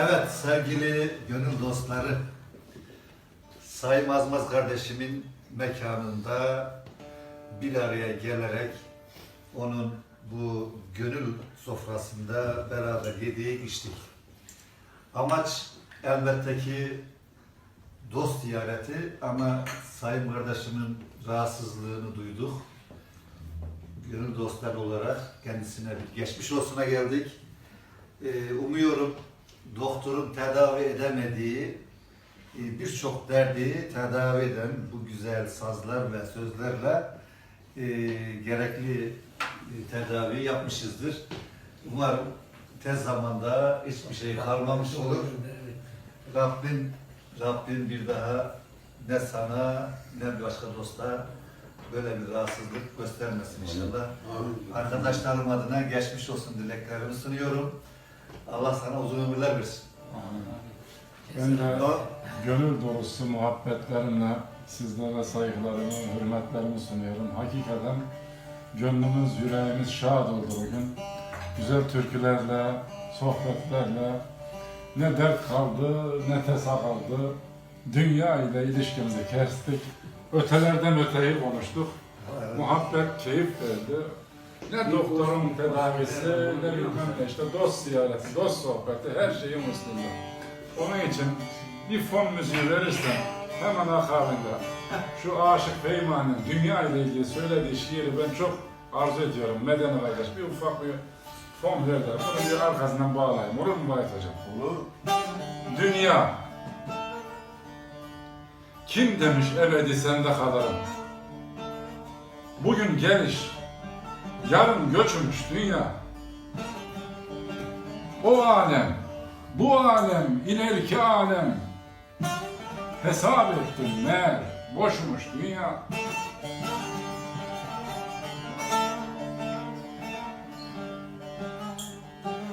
Evet sevgili gönül dostları, Sayın Azmaz kardeşimin mekanında bir araya gelerek onun bu gönül sofrasında beraber yedik içtik. Amaç elbette ki dost ziyareti ama Sayın kardeşimin rahatsızlığını duyduk. Gönül dostlar olarak kendisine bir geçmiş olsuna geldik. Ee, umuyorum doktorun tedavi edemediği e, birçok derdi tedavi eden bu güzel sazlar ve sözlerle e, gerekli e, tedavi yapmışızdır. Umarım tez zamanda hiçbir şey kalmamış olur. Rabbim Rabbim bir daha ne sana ne başka dosta böyle bir rahatsızlık göstermesin inşallah. Arkadaşlarım adına geçmiş olsun dileklerimi sunuyorum. Allah sana uzun ömürler versin. Ben de gönül dolusu muhabbetlerimle sizlere saygılarımı, hürmetlerimi sunuyorum. Hakikaten gönlümüz, yüreğimiz şad oldu bugün. Güzel türkülerle, sohbetlerle ne dert kaldı, ne tesa kaldı. Dünya ile ilişkimizi kestik. Ötelerden öteyi konuştuk. Muhabbet, keyif verdi. Ne doktorun tedavisi, ne bilmem ne işte dost ziyareti, dost sohbeti, her şeyin üstünde. Onun için bir fon müziği verirsen hemen akabinde şu Aşık Peyman'ın dünya ile ilgili söylediği şiiri ben çok arzu ediyorum. Medeni kardeş bir ufak bir fon ver de bunu bir arkasından bağlayayım. Olur mu Bayit Hocam? Olur. Dünya Kim demiş ebedi sende kalırım Bugün geliş Yarın göçmüş dünya. O alem Bu alem ileriki alem. Hesap ettim meğer Boşmuş dünya.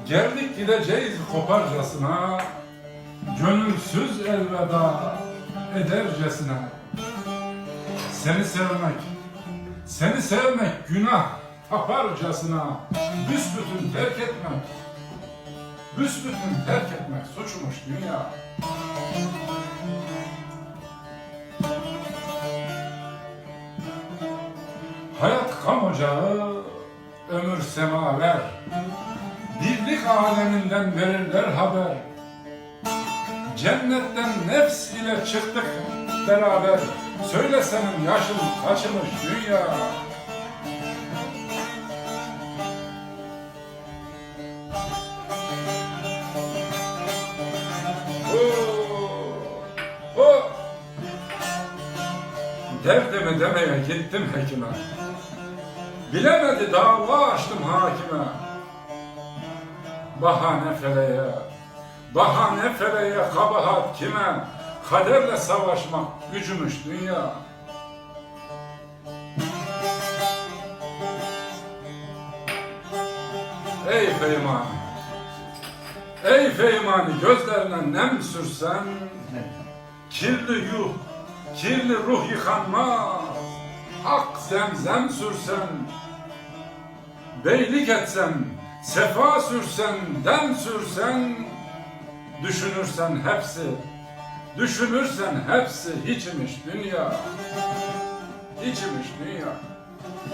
Geldik gideceğiz koparcasına Gönülsüz elveda edercesine. Seni sevmek, seni sevmek günah taparcasına Büsbütün terk etmek, büsbütün terk etmek suçmuş dünya. Hayat kam ocağı, ömür semaver. Birlik aleminden verirler haber. Cennetten nefs ile çıktık beraber. Söyle senin yaşın kaçmış dünya Derdimi demeye gittim hekime Bilemedi dava açtım hakime Bahane feleğe Bahane feleğe kabahat kime? Kaderle savaşmak gücümüş dünya. Ey Feymani! Ey Feymani gözlerine nem sürsen Kirli yuh, kirli ruh yıkanmaz Ak zemzem sürsen Beylik etsen, sefa sürsen, dem sürsen Düşünürsen hepsi, düşünürsen hepsi hiçmiş dünya. Hiçmiş dünya.